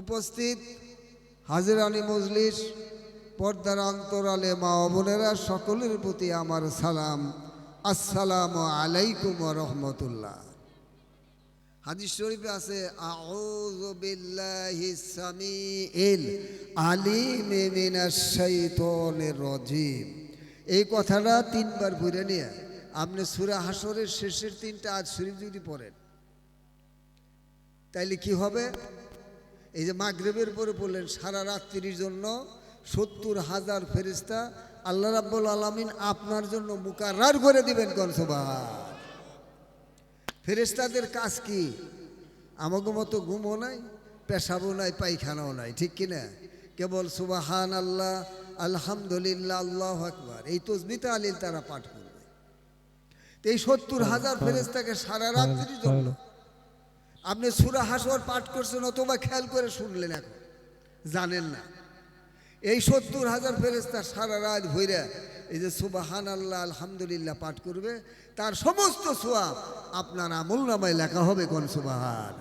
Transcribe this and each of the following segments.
উপস্থিত হাজির আলী মজলিস, পর্দার অন্তরালে মা ও বোনেরা সকলের প্রতি আমার সালাম। আসসালাম আলাইকুম রহমতুল্লাহ। হাদিস শরীফে আছে, আউযু বিল্লাহি সামিইল আলিম মিনাশ শাইতানির রাজিম। এই কথাটা তিনবার পড়ে নিয়ে আপনি সূরা হাসরের শেষের তিনটা আজ শরীফ যদি পড়েন, তাইলে কি হবে? এই যে মাগরেবের পরে বললেন সারা রাত্রির জন্য সত্তর হাজার ফেরিস্তা আল্লাহ রাব্বুল আলামিন আপনার জন্য মুকাররার করে দিবেন কনসবা ফেরেস্তাদের কাজ কি? আমাকে মতো ঘুমও নাই পেশাবও নাই পায়খানাও নাই ঠিক কিনা? কেবল সুবাহান আল্লাহ আলহামদুলিল্লাহ আল্লাহ আকবার। এই তসবিতা আলীল তারা পাঠ করবে। এই সত্তর হাজার ফেরেস্তাকে সারা রাত্রির জন্য আপনি সুরা হাসর পাঠ করছেন, অথবা খেয়াল করে শুনলেন এখন। জানেন না। এই সত্তর হাজার ফেরেস্তা সারা রাত ভৈরা এই যে সুবাহান আল্লাহ আলহামদুলিল্লাহ পাঠ করবে, তার সমস্ত সোয়াব আপনার আমল নামায় লেখা হবে কোন সুবাহান।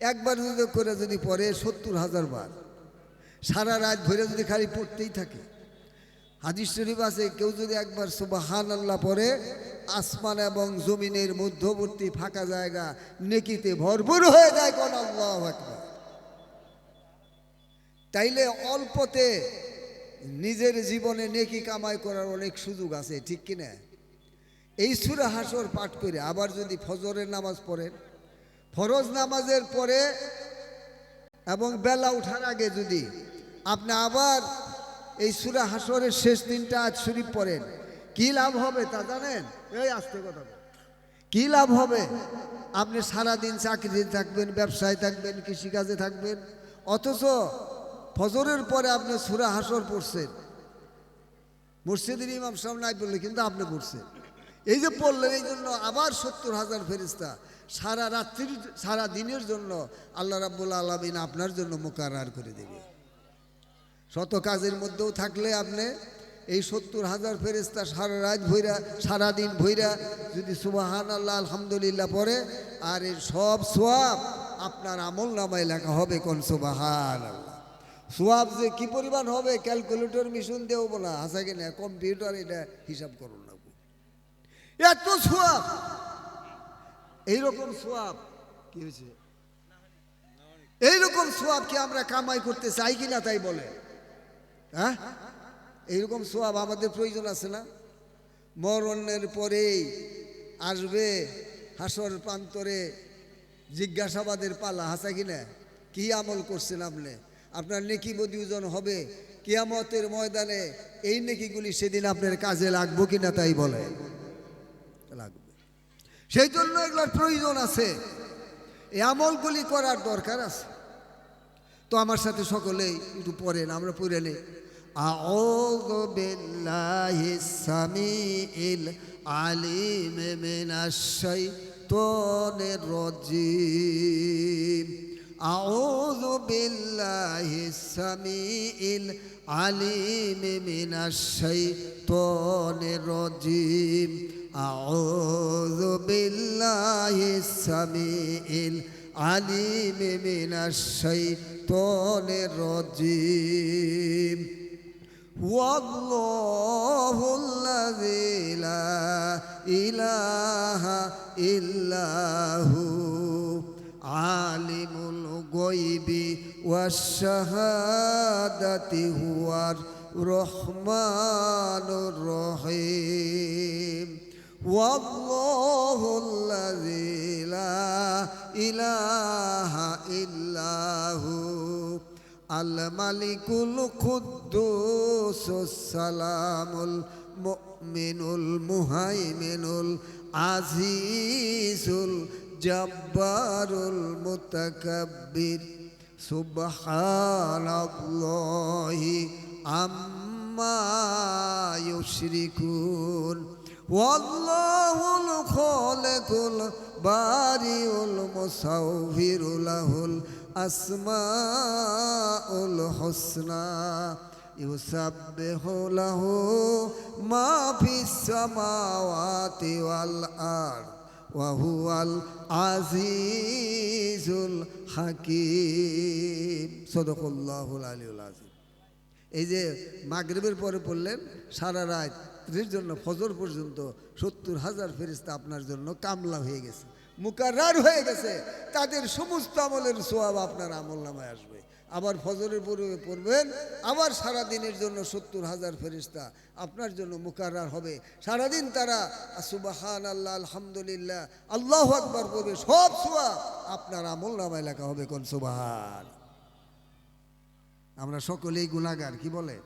একবার যদি করে যদি পড়ে সত্তর হাজার বার, সারা রাত ভরে যদি খালি পড়তেই থাকে হাদিস শরীফ আছে, কেউ যদি একবার সুবাহান আল্লাহ পড়ে, আসমান এবং জমিনের মধ্যবর্তী ফাঁকা জায়গা, নেকিতে ভরপুর হয়ে যায়, কোন আল্লাহ আকবার। তাইলে অল্পতে নিজের জীবনে নেকি কামাই করার অনেক সুযোগ আছে, ঠিক কিনা? এই সুরা হাসর পাঠ করে আবার যদি ফজরের নামাজ পড়েন, ফরজ নামাজের পরে এবং বেলা ওঠার আগে যদি আপনি আবার এই সুরা হাসরের শেষ দিনটা আজ শরীফ পড়েন। কি লাভ হবে তা জানেন? এই আসতে কথা। কি লাভ হবে? আপনি সারাদিন চাকরিতে থাকবেন, ব্যবসায় থাকবেন, কৃষিকাজে থাকবেন। অথচ ফজরের পরে আপনি সুরা হাসর পড়ছেন। মসজিদের ইমাম সাহেব নাই বললে কিন্তু আপনি পড়ছেন। এই যে পড়লেন, এই জন্য আবার সত্তর হাজার ফেরিস্তা সারা রাত্রির, সারা দিনের জন্য আল্লাহ রাব্বুল আলমিন আপনার জন্য মোকারার করে দেবে। শত কাজের মধ্যেও থাকলে আপনি এই সত্তর হাজার ফেরিস্তা সারা রাত ভৈরা সারাদিন ভৈরা যদি সুবাহান আল্লাহ আলহামদুলিল্লাহ পড়ে, আর এর সব সোয়াব আপনার আমল নামায় লেখা হবে কোন সুবাহান সোয়াব যে কি পরিমাণ হবে, ক্যালকুলেটর মিশন দেবো না হাসা কিনা, কম্পিউটার এটা হিসাব করুন না এত সোয়াব! এইরকম সোয়াব কি হয়েছে? এইরকম সোয়াব কি আমরা কামাই করতে চাই কিনা তাই বলে? হ্যাঁ? এইরকম সোয়াব আমাদের প্রয়োজন আছে না? মরণের পরেই আসবে হাসর প্রান্তরে জিজ্ঞাসাবাদের পালা হাসা কিনা কি আমল করছেন আপনি? আপনার নেকি বদিউজন হবে। কিয়ামতের ময়দানে এই নেকিগুলি সেদিন আপনার কাজে লাগবো কিনা তাই বলে? লাগবে। সেই জন্য এগুলোর প্রয়োজন আছে। এই আমলগুলি করার দরকার আছে। তো আমার সাথে সকলেই একটু পড়েন আমরা পড়ে নেই أعوذ بالله السميع العليم من الشيطان الرجيم أعوذ بالله السميع العليم من الشيطان الرجيم أعوذ بالله السميع العليم من الشيطان الرجيم والله الذي لا إله إلا هو عالم الغيب والشهادة هو الرحمن الرحيم والله الذي লা ইলাহা ইল্লাহু, আল মালিকুল খুদ্দুস সালামুল মুমিনুল মুহাইমিনুল আজিজুল জব্বারুল মুতাকাব্বির, সুবহানাল্লাহি আম্মা ইউশরিকুন। ওয়াল্লাহুল খালিকুল বারিউল মুসাউভিরুলহুল আসমাউল হুসনা ইউসাববিহু লাহু মা ফিস সামাওয়াতি ওয়াল আরদ ওয়া হুয়াল আজিজুল হাকিম। সাদাকাল্লাহুল আলিউল আযীম। এই যে মাগরিবের পরে পড়লেন, সারা রাত এর জন্য ফজর পর্যন্ত সত্তর হাজার ফেরিস্তা আপনার জন্য কামলা হয়ে গেছে, মুকাররার হয়ে গেছে। তাদের সমস্ত আমলের সোয়াব আপনার আমল নামায় আসবে। আবার ফজরের পূর্বে পড়বেন, আবার সারা দিনের জন্য সত্তর হাজার ফেরিস্তা আপনার জন্য মুকাররার হবে। সারাদিন তারা সুবাহান আল্লাহ আলহামদুলিল্লাহ, আল্লাহ আকবার পড়বে, সব সোয়াব আপনার আমল নামায় লেখা হবে কোন সুবাহান। আমরা সকলেই গুণাগার কি বলে?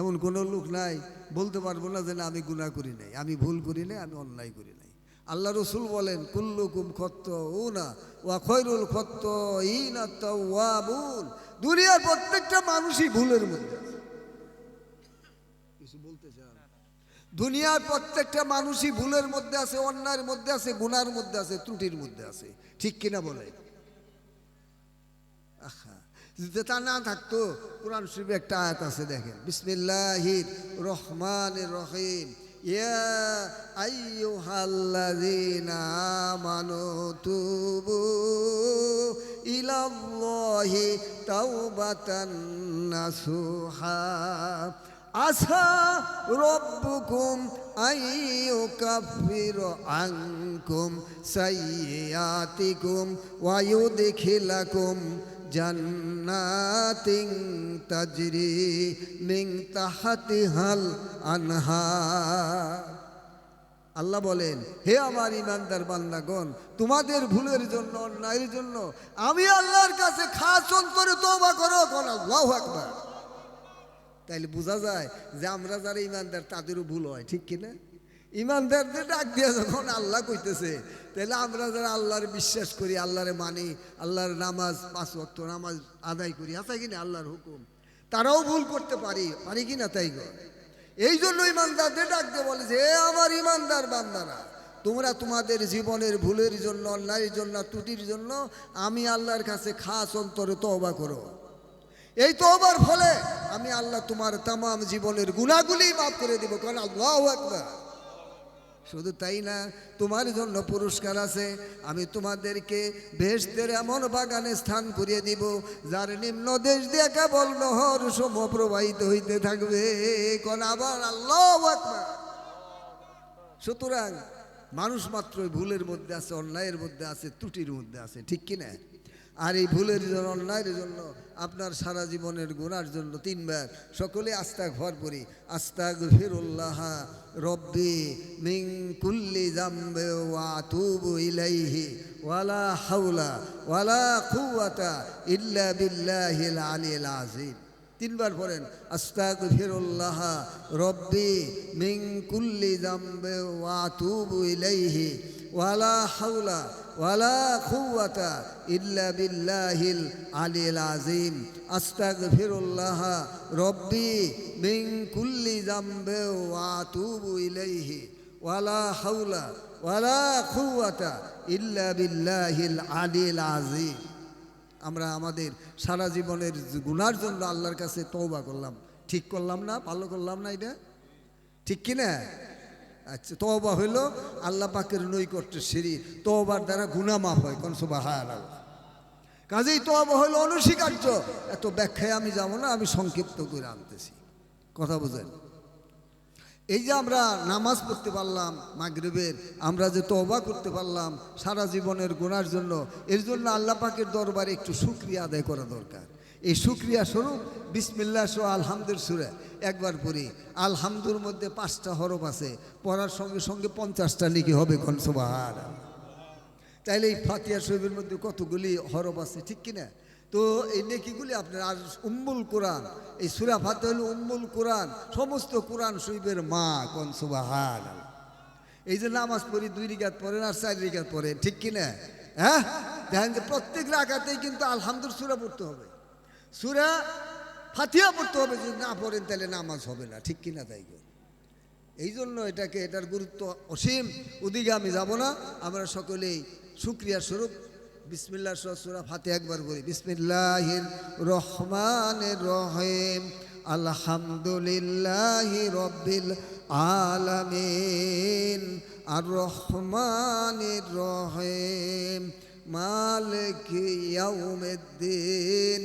এমন কোনো লোক নাই, বলতে পারব না যে না, আমি গুণা করি নাই, আমি ভুল করি নাই, আমি অন্যায় করি নাই। আল্লাহ রসুল বলেন, কুল্লুকুম খত্ত ও না ওয়া খৈরুল খত্ত ই না ভুল দুনিয়ার প্রত্যেকটা মানুষই ভুলের মধ্যে। কিছু বলতে চান? দুনিয়ার প্রত্যেকটা মানুষই ভুলের মধ্যে আছে, অন্যায়ের মধ্যে আছে গুনার মধ্যে আছে, ত্রুটির মধ্যে আছে। ঠিক কিনা বলে? যদি তা না থাকতো, কোরআন শরীফে একটা আয়াত আছে দেখেন। বিসমিল্লাহির রহমান রহিম। ইয়া আইয়ুহাল্লাযীনা আমানু তুবু ইলাল্লাহি তাওবাতান নাসুহা। আসা রব্বুকুম জান্নাতিন তাজরি মিন তাহতিহাল আনহা। আল্লাহ বলেন, হে আমার ইমানদার বান্দাগণ, তোমাদের ভুলের জন্য, অন্যায়ের জন্য আমি আল্লাহর কাছে খাস অন্তরে তওবা করো কোন আল্লাহু আকবার। তাইলে বোঝা যায় যে আমরা যারা ইমানদার, তাদেরও ভুল হয়, ঠিক কিনা? ইমানদারদের ডাক দিয়ে যখন আল্লাহ কইতেছে, তাহলে আমরা যারা আল্লাহর বিশ্বাস করি, আল্লাহরে মানি, আল্লাহর নামাজ পাঁচ ওয়াক্ত নামাজ আদায় করি, আছে কিনা আল্লাহর হুকুম? তারাও ভুল করতে পারি পারি কিনা তাই গো? এই জন্য ইমানদারদের ডাক দিয়ে বলে যে আমার ইমানদার বান্দারা, তোমরা তোমাদের জীবনের ভুলের জন্য, অন্যায়ের জন্য, ত্রুটির জন্য, আমি আল্লাহর কাছে খাস অন্তরে তওবা করো। এই তওবার ফলে আমি আল্লাহ তোমার তাম জীবনের গুণাগুলি মাফ করে দিব। কারণ আল্লাহ একবার শুধু তাই না, তোমার জন্য পুরস্কার আছে। আমি তোমাদেরকে বেহেশতের এমন বাগানে স্থান করিয়ে দিব, যার নিম্ন দেশ দিয়ে কেবল নহর সম প্রবাহিত হইতে থাকবে। কোন আবার আল্লাহ সুতরাং মানুষ মাত্রই ভুলের মধ্যে আছে, অন্যায়ের মধ্যে আছে, ত্রুটির মধ্যে আছে, ঠিক কিনা? আর এই ভুলের জন্য, অন্যায়ের জন্য, আপনার সারা জীবনের গুণার জন্য তিনবার। সকলে আস্তা ঘর করি আস্তাগ ফিরুল্লাহ রব্বি মিং কুল্লি জাম্বে ওয়া তুবু ইলাইহি। ওয়ালা হাওলা ওয়ালা কুওয়াতা ইল্লা বিল্লাহিল আলিল আযীম। তিনবার পড়েন আস্তাগ ফিরুল্লাহ রব্বি মিং কুল্লি জাম্বে ওয়া তুবু ইলাইহি। ওয়ালা হাওলা ওয়ালা ওয়ালা হাওলা ওয়ালা আমরা আমাদের সারা জীবনের গুনার জন্য আল্লাহর কাছে তওবা করলাম। ঠিক করলাম না? ভালো করলাম না এটা? ঠিক কি না আচ্ছা তওবা হইল আল্লাহ পাকের নৈকট্যের সিঁড়ি। তওবার দ্বারা গুনাহ মাফ হয়, কোন সুবাহান কাজেই তওবা হইল অনস্বীকার্য। এত ব্যাখ্যায় আমি যাব না, আমি সংক্ষিপ্ত করে আনতেছি। কথা বোঝেন? এই যে আমরা নামাজ পড়তে পারলাম, মাগরিবের, আমরা যে তওবা করতে পারলাম, সারা জীবনের গুনার জন্য, এর জন্য আল্লাহ পাকের দরবারে একটু শুক্রিয়া আদায় করা দরকার। এই শুক্রিয়া স্বরূপ বিসমিল্লা সহ আলহামদুর সুরে একবার পড়ি। আলহামদুর মধ্যে পাঁচটা হরফ আছে, পড়ার সঙ্গে সঙ্গে পঞ্চাশটা লিখি হবে কনসবাহার তাইলে এই ফাতিয়া শরীফের মধ্যে কতগুলি হরফ আছে, ঠিক কিনা? তো এই নেকিগুলি আপনার আর উম্মুল কোরআন, এই সুরা ফাতে হলো উম্মুল কোরআন, সমস্ত কোরআন শরীফের মা কোন সুবাহান। এই যে নামাজ পড়ি, দুই রিকাত পড়েন আর চার রিকাত পড়েন, ঠিক কিনা? হ্যাঁ? দেখেন যে প্রত্যেক রাখাতেই কিন্তু আলহামদুল সুরা পড়তে হবে। সুরা ফাতিয়া পড়তে হবে, যদি না পড়েন তাহলে নামাজ হবে না, ঠিক কিনা তাই গো এই জন্য এটাকে, এটার গুরুত্ব অসীম, ওদিকে আমি যাব না, আমরা সকলেই সুক্রিয়া স্বরূপ। বিসমিল্লা সুরা ফাতে একবার বলি বিসমিল্লাহির রহমানের রহিম, আলহামদুলিল্লাহ রব্বিল আলামিন আর রহমানির রহিম, মালিক ইয়াউমিদ্দিন।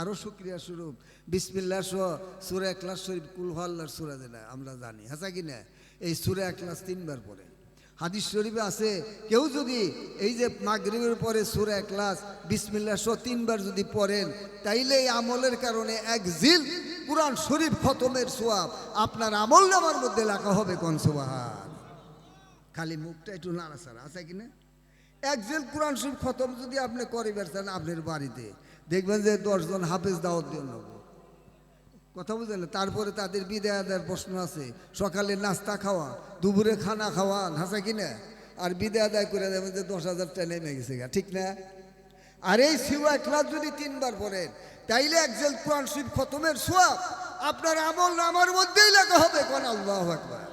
আরও শুক্রিয়া স্বরূপ। বিসমিল্লা সহ সুরা একলাস শরীফ কুলহাল্লার সুরা যেটা আমরা জানি। হাসা কি না? এই সুরা একলাস তিনবার পড়ে। হাদিস শরীফে আছে, কেউ যদি এই যে মাগরিবের পরে সুরা একলাস বিসমিল্লা সহ তিনবার যদি পড়েন, তাইলে এই আমলের কারণে এক জিল কোরআন শরীফ খতমের সোয়াব আপনার আমল নামার মধ্যে লেখা হবে কোন সোবাহার খালি মুখটা একটু নাড়াচাড়া, আছে কিনা? এক জেল কোরআন শরীফ খতম যদি আপনি করিবার চান, আপনার বাড়িতে। দেখবেন যে দশজন হাফেজ দাওয়াত দিয়ে নেব। কথা বুঝলেন তারপরে তাদের বিদায় দেওয়ার প্রশ্ন আছে, সকালে নাস্তা খাওয়া, দুপুরে খানা খাওয়া হাসা কিনা? আর বিদায় আদায় করে দেবেন যে দশ হাজারটা নেমে গেছে গা, ঠিক না? আর এই সিওয়া ক্লাস যদি তিনবার পড়েন, তাইলে একজেল কোরআন শরীফ খতমের সোয়াব আপনার আমল নামার মধ্যেই লেখা হবে, কোন আল্লাহ একবার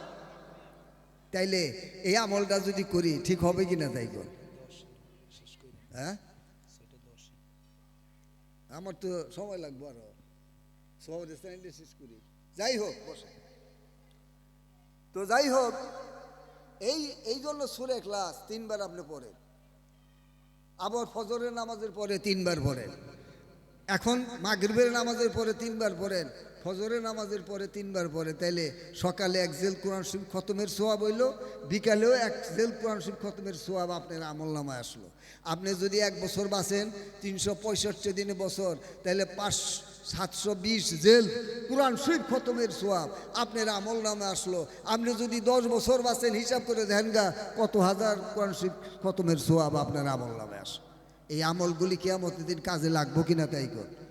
তাইলে এই আমলটা যদি করি, ঠিক হবে কিনা তাই কোন হ্যাঁ? আমার তো সময় লাগবে আরও। স্টাইলটা শেষ করি। যাই হোক, বসে। তো যাই হোক, এই এই জন্য সুরে ক্লাস তিনবার আপনি পড়েন। আবার ফজরের নামাজের পরে তিনবার পড়েন। এখন মাগরিবের নামাজের পরে তিনবার পড়েন। ফজরের নামাজের পরে তিনবার পরে, তাইলে সকালে এক জেল কোরআন শরীফ খতমের সোয়াব হইল, বিকালেও এক জেল কোরআন শরীফ খতমের সোয়াব আপনার আমল নামায় আসলো। আপনি যদি এক বছর বাঁচেন, তিনশো পঁয়ষট্টি দিনে বছর তাহলে পাঁচ, সাতশো বিশ জেল কোরআন শরীফ খতমের সোয়াব আপনার আমল নামে আসলো। আপনি যদি দশ বছর বাঁচেন, হিসাব করে দেখেন গা, কত হাজার কোরআন শরীফ খতমের সোয়াব আপনার আমল নামে আসে এই আমলগুলি কেয়ামতের দিন কাজে লাগবো কিনা তাই কর।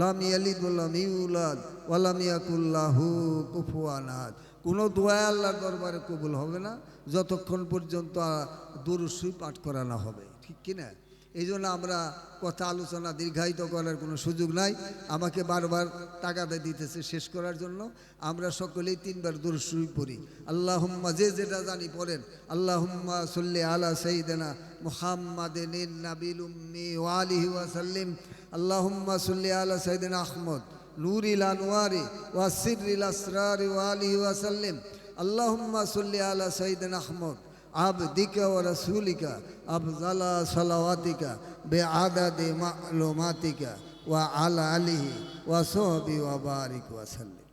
লাম ইয়ালিদ ওয়া লাম ইউলাদ ওয়া লাম ইয়াকুল লাহু কোনো দোয়া আল্লাহর দরবারে কবুল হবে না, যতক্ষণ পর্যন্ত দুরুসুই পাঠ করা না হবে। ঠিক কি না এই জন্য আমরা কথা আলোচনা দীর্ঘায়িত করার কোনো সুযোগ নাই। আমাকে বারবার টাকাটা দিতেছে শেষ করার জন্য। আমরা সকলেই তিনবার দুরুসুই পড়ি। আল্লাহুম্মা, যে যেটা জানি পড়েন। আল্লাহুম্মা সল্লি আলা সঈদেনা মুহাম্মাদিন নাবিল উম্মি ওয়ালিহি ওয়াসাল্লিম আল্লাহুম্মা সাল্লি আলা সাইদিন আহমদ নুরিল আনোয়ারি ওয়াসিরিল আসরারি ওয়ালি ওয়াসাল্লিম আল্লাহুম্মা সাল্লি আলা সাইদিন আহমদ, আবদিকা ও রসুলিকা, আফজালা সালাওয়াতিকা বে আদাদে মালুমাতিকা ওয়া আলা আলিহি ওয়া সোহবি ওয়া বারিক ওয়াসাল্লিম